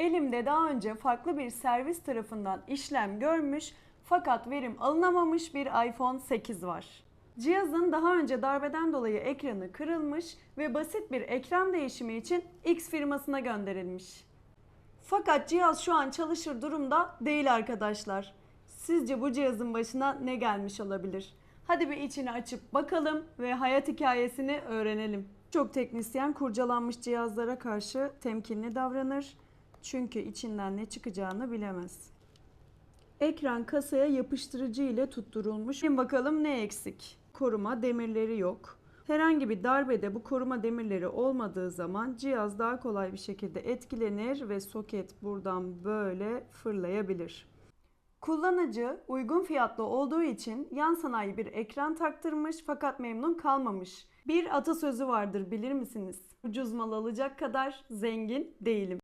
Elimde daha önce farklı bir servis tarafından işlem görmüş fakat verim alınamamış bir iPhone 8 var. Cihazın daha önce darbeden dolayı ekranı kırılmış ve basit bir ekran değişimi için X firmasına gönderilmiş. Fakat cihaz şu an çalışır durumda değil arkadaşlar. Sizce bu cihazın başına ne gelmiş olabilir? Hadi bir içini açıp bakalım ve hayat hikayesini öğrenelim. Çok teknisyen kurcalanmış cihazlara karşı temkinli davranır. Çünkü içinden ne çıkacağını bilemez. Ekran kasaya yapıştırıcı ile tutturulmuş. Şimdi bakalım ne eksik? Koruma demirleri yok. Herhangi bir darbede bu koruma demirleri olmadığı zaman cihaz daha kolay bir şekilde etkilenir ve soket buradan böyle fırlayabilir. Kullanıcı uygun fiyatlı olduğu için yan sanayi bir ekran taktırmış fakat memnun kalmamış. Bir atasözü vardır bilir misiniz? Ucuz mal alacak kadar zengin değilim.